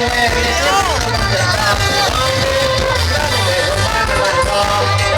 Thank you.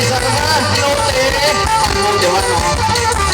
isa ka ba? Pinote! Pinote, ano?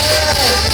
Valeu!